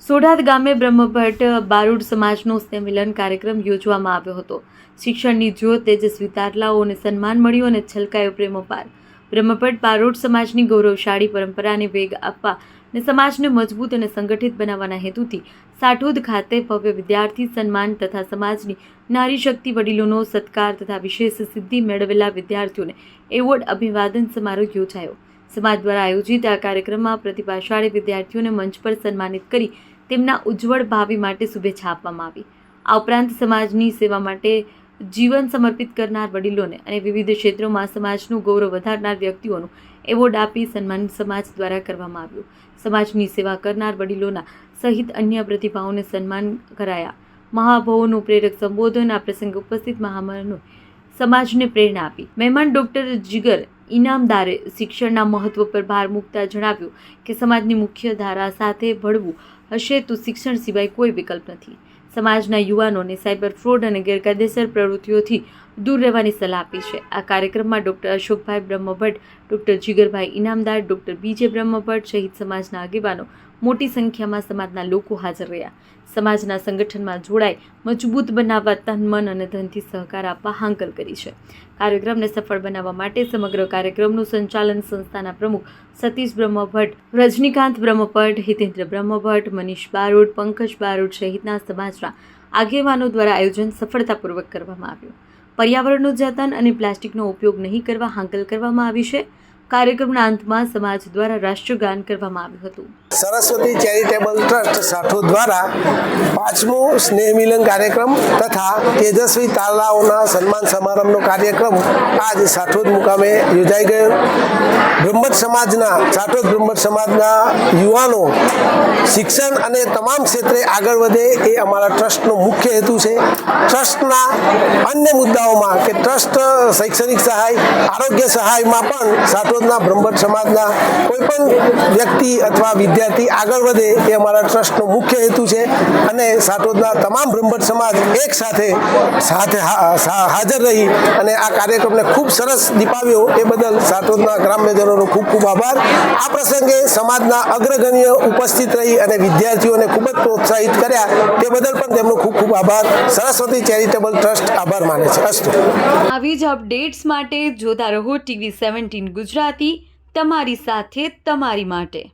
સોઢાદ ગામે બ્રહ્મભટ્ટ બારૂડ સમાજનો સંમેલન કાર્યક્રમ યોજવામાં આવ્યો હતો. શિક્ષણની જ્યોત, તેજસ્વી તારલાઓને સન્માન મળ્યું અને છલકાયો પ્રેમોપાર. બ્રહ્મભટ્ટ બારૂડ સમાજની ગૌરવશાળી પરંપરાને વેગ આપવા અને સમાજને મજબૂત અને સંગઠિત બનાવવાના હેતુથી સાઠોદ ખાતે ભવ્ય વિદ્યાર્થી સન્માન તથા સમાજની નારી શક્તિ વડીલોનો સત્કાર તથા વિશેષ સિદ્ધિ મેળવેલા વિદ્યાર્થીઓને એવોર્ડ અભિવાદન સમારોહ યોજાયો. સમાજ દ્વારા આયોજિત આ કાર્યક્રમમાં પ્રતિભાશાળી વિદ્યાર્થીઓને મંચ પર સન્માનિત કરી તેમના ઉજ્જવળ ભાવિ માટે શુભેચ્છા આપવામાં આવી. આ ઉપરાંત સમાજની સેવા માટે જીવન સમર્પિત કરનાર વડીલોને અને વિવિધ ક્ષેત્રોમાં સમાજનું ગૌરવ વધારનાર વ્યક્તિઓનું એવોર્ડ આપી સન્માન સમાજ દ્વારા કરવામાં આવ્યું. સમાજની સેવા કરનાર વડીલોના સહિત અન્ય પ્રતિભાઓને સન્માન કરાયા. મહાભાવોનું પ્રેરક સંબોધન આ પ્રસંગે ઉપસ્થિત મહામાનવ સમાજને પ્રેરણા આપી. મહેમાન ડોક્ટર જીગર ઇનામદારે શિક્ષણના મહત્વ પર ભાર મૂકતા જણાવ્યું કે સમાજની મુખ્ય ધારા સાથે ભળવું હશે તો શિક્ષણ સિવાય કોઈ વિકલ્પ નથી. સમાજના યુવાનોને સાયબર ફ્રોડ અને ગેરકાયદેસર પ્રવૃત્તિઓથી દૂર રહેવાની સલાહ આપી છે. આ કાર્યક્રમમાં ડૉક્ટર અશોકભાઈ બ્રહ્મભટ્ટ, ડૉક્ટર જીગરભાઈ ઇનામદાર, ડૉક્ટર બીજે બ્રહ્મભટ્ટ સહિત સમાજના આગેવાનો મોટી સંખ્યામાં સમાજના લોકો હાજર રહ્યા. સમાજના સંગઠનમાં જોડાઈ મજબૂત બનાવવા તન, મન અને ધનથી સહકાર આપવા હાંકલ કરી છે. કાર્યક્રમને સફળ બનાવવા માટે સમગ્ર કાર્યક્રમનું સંચાલન સંસ્થાના પ્રમુખ સતીશ બ્રહ્મભટ્ટ, રજનીકાંત બ્રહ્મભટ્ટ, હિતેન્દ્ર બ્રહ્મભટ્ટ, મનીષ બારોટ, પંકજ બારોટ સહિતના સમાજના આગેવાનો દ્વારા આયોજન સફળતાપૂર્વક કરવામાં આવ્યું. પર્યાવરણનું જતન અને પ્લાસ્ટિકનો ઉપયોગ નહીં કરવા હાંકલ કરવામાં આવી છે. કાર્યક્રમના અંતમાં સમાજ દ્વારા રાષ્ટ્રગાન કરવામાં આવ્યું હતું. સરસ્વતી ચેરિટેબલ ટ્રસ્ટ સાઠો દ્વારા પાંચમો સ્નેહ કાર્યક્રમ તથા તેજસ્વી તાલાઓના સન્માન સમારંભનો કાર્યક્રમ આજ સાઠોદ મુકામે યોજાઈ ગયો. બ્રહ્મજ સમાજના, સાઠોદ બ્રહ્મજ સમાજના યુવાનો શિક્ષણ અને તમામ ક્ષેત્રે આગળ વધે એ અમારા ટ્રસ્ટનો મુખ્ય હેતુ છે. ટ્રસ્ટના અન્ય મુદ્દાઓમાં કે ટ્રસ્ટ શૈક્ષણિક સહાય, આરોગ્ય સહાયમાં પણ સાઠોદના બ્રહ્મટ સમાજના કોઈ પણ વ્યક્તિ અથવા વિદ્યાર્થી આગળ વધે એ અમારા ટ્રસ્ટનો મુખ્ય હેતુ છે અને સાટોદના તમામ બ્રહ્મટ સમાજ એક સાથે સાથે હાજર રહી અને આ કાર્યક્રમને ખૂબ સરસ દીપાવ્યો એ બદલ સાટોદના ગ્રામ્યજનોનો ખૂબ ખૂબ આભાર. આ પ્રસંગે સમાજના અગ્રગણ્ય ઉપસ્થિત રહી અને વિદ્યાર્થીઓને ખૂબ જ પ્રોત્સાહિત કર્યા તે બદલ પણ તેમનો ખૂબ ખૂબ આભાર. સરસ્વતી ચેરિટેબલ ટ્રસ્ટ આભાર માને છે. અસ્તુ. આવી જ અપડેટ્સ માટે જોતા રહો ટીવી સેવન્ટીન ગુજરાતી. તમારી સાથે તમારી માટે.